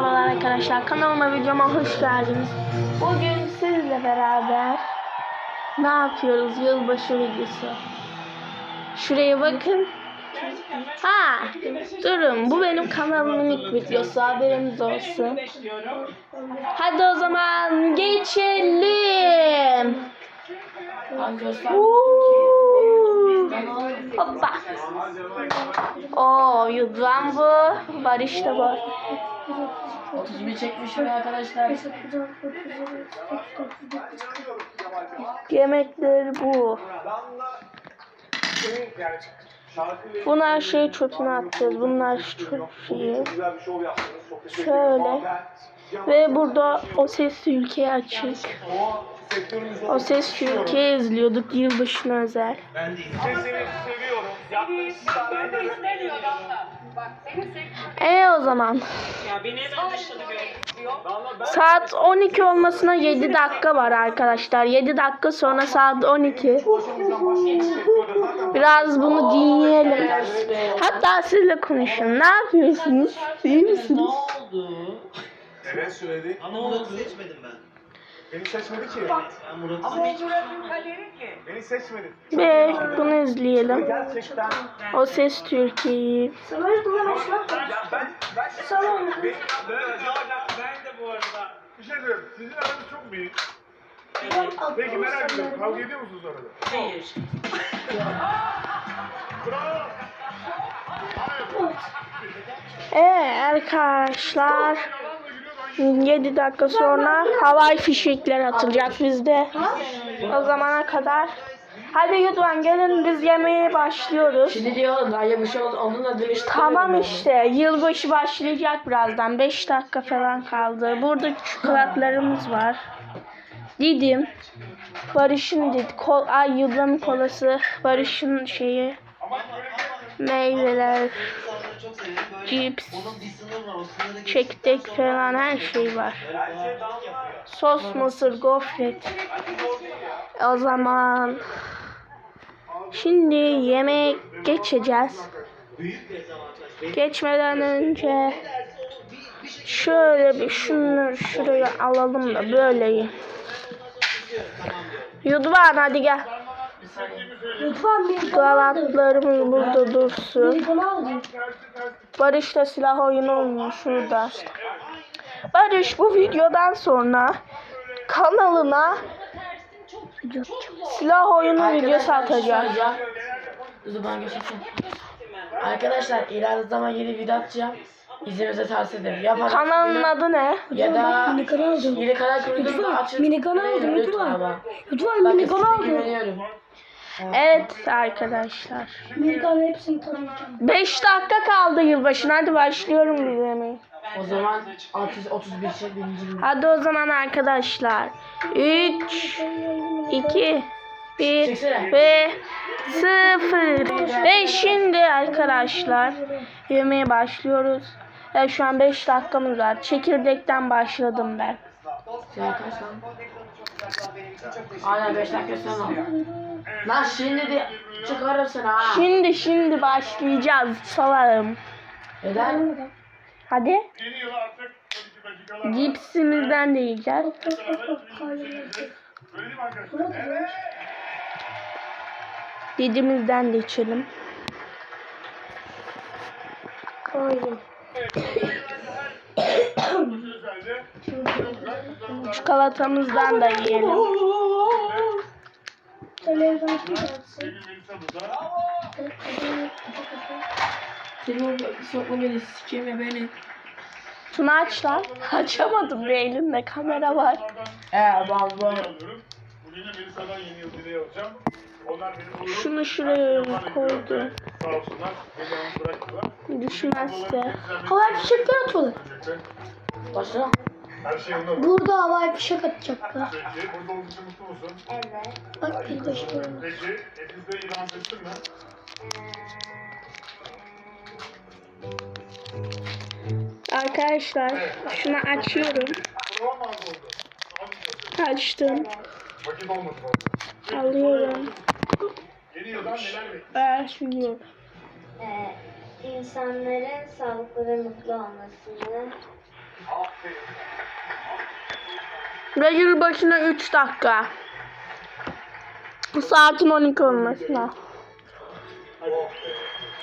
Merhabalar arkadaşlar kanalıma videoma hoş geldiniz. Bugün sizle beraber ne yapıyoruz yılbaşı videosu. Şuraya bakın. Ha, durun bu benim kanalımın ilk videosu haberiniz olsun. Hadi o zaman geçelim. Uuu. Hoppa. Oo, Yudvan bu. Barış da var. 31 çekmişim arkadaşlar. Yemekleri bu. Bunlar şey çöpüne atacağız. Bunlar çöp şeyi. Güzel bir şov yaptınız. Çok teşekkür Şöyle. Ve burada o ses ülkeye açık. O ses Türkiye izliyorduk yılbaşına özel. seviyorum. Ben de E o zaman. Ya beni hemen dışladı gördüm. Saat 12 olmasına 7 dakika var arkadaşlar. 7 dakika sonra saat 12. başımızdan başka sektörde zaten Biraz bunu dinleyelim. Hatta sizle konuşun. Ne yapıyorsunuz? İyi Ne misiniz? oldu? Evet söyledik. Ama oldu. seçmedim ben. Beni seçmedi ki. Ben Murat'ı Ama seçtim. Murat'ın kaderi ki. Beni seçmedi. Ve bunu izleyelim. Gerçekten. O ses Türkiye'yi. Ya ben ben Salon. Ben, ben, Ben de bu arada. bir şey söyleyeyim. Sizin aranız çok büyük. Peki merak ediyorum. Kavga ediyor musunuz orada? Hayır. Bravo. Evet arkadaşlar. 7 dakika sonra havai fişekler atılacak bizde. O zamana kadar. Hadi lütfen gelin biz yemeğe başlıyoruz. Şimdi diyor daha ya bir şey oldu. Onun da dönüştü. Tamam işte yılbaşı başlayacak birazdan 5 dakika falan kaldı. Burada çikolatlarımız var. Didim. Barış'ın did. Kol, ay yıldırım kolası. Barış'ın şeyi. Meyveler. Cips. Çektek falan her şey var. Sos mısır gofret. O zaman şimdi yemeğe geçeceğiz. Geçmeden önce şöyle bir şunu şuraya alalım da böyle. Yudvan hadi gel. Galatlarımız burada dursun. Barış da silah oyunu oynuyor şurada. Barış bu videodan sonra kanalına silah oyunu videosu atacak. Dur ben göstereyim. Arkadaşlar ileride zaman yeni video atacağım. İzlemenizi tavsiye ederim. Ya Kanalın adı ne? ya da Mini kanal aldım. yeni kanal kurdum Lütfen, mini kanal aldım, Lütfen lütfen. mini kanal aldım. Evet arkadaşlar. Kanal hepsini tanıyacağım. 5 dakika kaldı yılbaşına. Hadi başlıyorum izlemeyi. O zaman 631 şey birinci. Hadi o zaman arkadaşlar. 3 2 1 ve 0 Ve şimdi arkadaşlar yemeğe başlıyoruz. Ve şu an 5 dakikamız var. Çekirdekten başladım ben. Aynen 5 dakika sonra. Lan şimdi de çıkarım seni ha. Şimdi şimdi başlayacağız salarım. Neden? Hadi. Yeni yıl artık 12 dakikalar. Cipsimizden de yiyeceğiz. Didimizden de içelim. Koydum. Özellikle Çikolatamızdan da yiyelim. Sevgili Melisa burada. Seni o sokma beni sikeyim ya beni. Şunu aç lan. Açamadım bir elimde kamera var. Ee buluyor. Şunu şuraya koydu. Düşmezse. Havai fişekler atıyorlar. Başla. Her şey yolunda. Burada havai fişek atacaklar. Peki, burada olduğu için mutlu musun? Bak yılbaşı. Peki, elinizde ilan ettin mi? Arkadaşlar şunu açıyorum. Prova mı oldu? Mı? Açtım. Vakit olmadı fazla. Alıyorum. Yeni yıldan neler bekliyorsun? Başlıyorum. Ee, insanların sağlıklı ve mutlu olmasını Ve yılbaşına 3 dakika. Saatin 12 olmasına.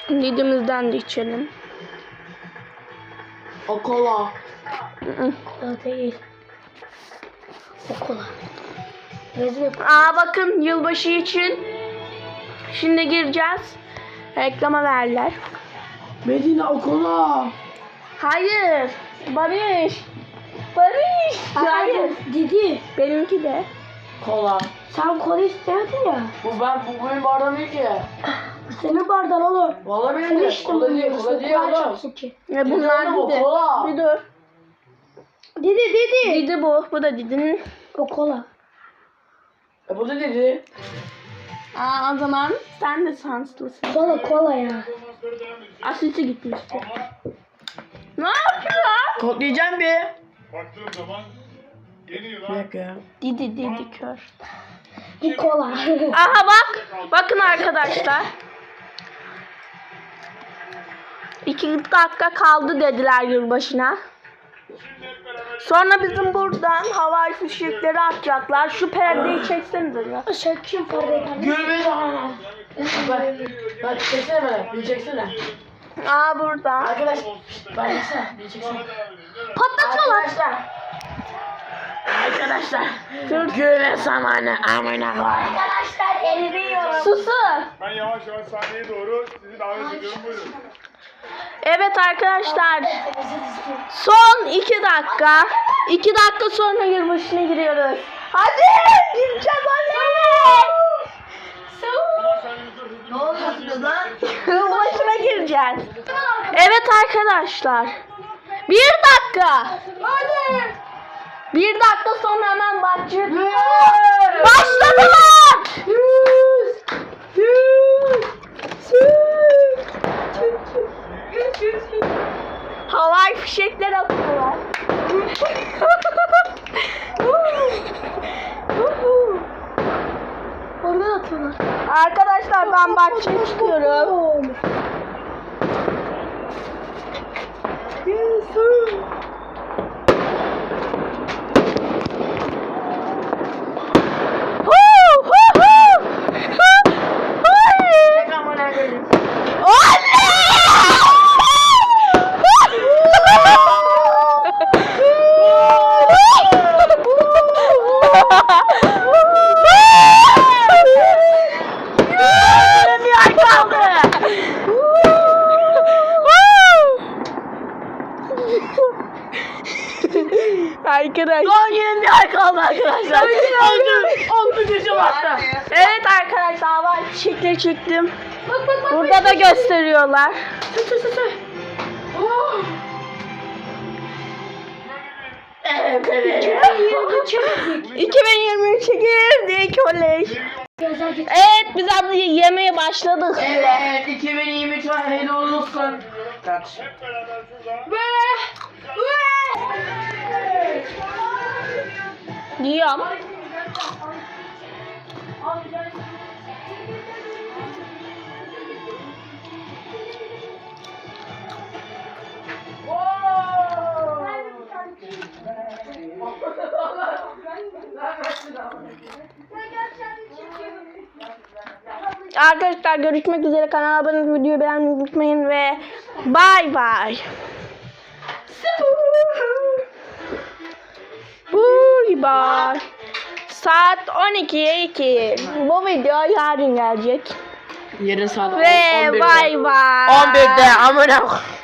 Didimizden de içelim. O kola. Değil. O kola. Aa bakın yılbaşı için. Şimdi gireceğiz. Reklama verdiler. Medina o kola. Hayır. Barış. Barış. Hayır. Didi. Benimki de. Kola. Sen kola istiyordun ya. Bu ben bu benim bardağım değil ki. Bu senin bardağın oğlum. Vallahi benim Sen de. Kola değil, kola değil oğlum. Ve bunlar Didi. kola. Bir dur. Didi Didi. Didi bu. Bu da Didi'nin. O kola. E bu da dedi. Aa o zaman sen de şanslısın. Kola kola ya. Asiti gitmişti. Ne yapıyor? Koklayacağım bir. Baktığım zaman yeni yıla ya. Didi Didi kör. Bu kola. Aha bak. Bakın arkadaşlar. İki dakika kaldı dediler yılbaşına. Sonra bizim buradan havai fişekleri atacaklar. Şu perdeyi çeksenize ya. Aşağı kim pardayı kardeşim? Gülme lan. Bak. Bak çeksene bana. Bir çeksene. Aa burada. Arkadaş. Bak çeksene. Bir çeksene. Patlatıyorlar. Arkadaşlar. Arkadaşlar. Gülme zamanı. Amına koyayım. Arkadaşlar eriyor. Susun. ben yavaş yavaş sahneye doğru sizi davet ediyorum. Buyurun. Evet arkadaşlar. Son iki dakika. İki dakika sonra yılbaşına giriyoruz. Hadi gireceğiz hızlı Ne oluyorsun lan? Gireceğiz. Evet arkadaşlar. Bir dakika. Hadi. Bir dakika sonra hemen başlayacak. Başladılar. Havai fişekler atıyorlar. Oradan atıyorlar. Arkadaşlar ben bahçeye çıkıyorum. Yes, hooray! Arkadaşlar. Oldu. Oldu gücüm attı. Evet arkadaşlar havai fişekleri çektim. Burada da gösteriyorlar. Evet evet. 2023'e girdik oley. Evet biz abla yemeye başladık. Evet 2023 var olsun. Kaç. Hep beraber şurada. Yiyorum. Arkadaşlar görüşmek üzere. Kanala abone olup videoyu beğenmeyi unutmayın ve bay bay. Bye. Saat 12'ye 2. Bu video yarın gelecek. Yarın saat Ve 11'de. bay bay. 11'de amına koyayım.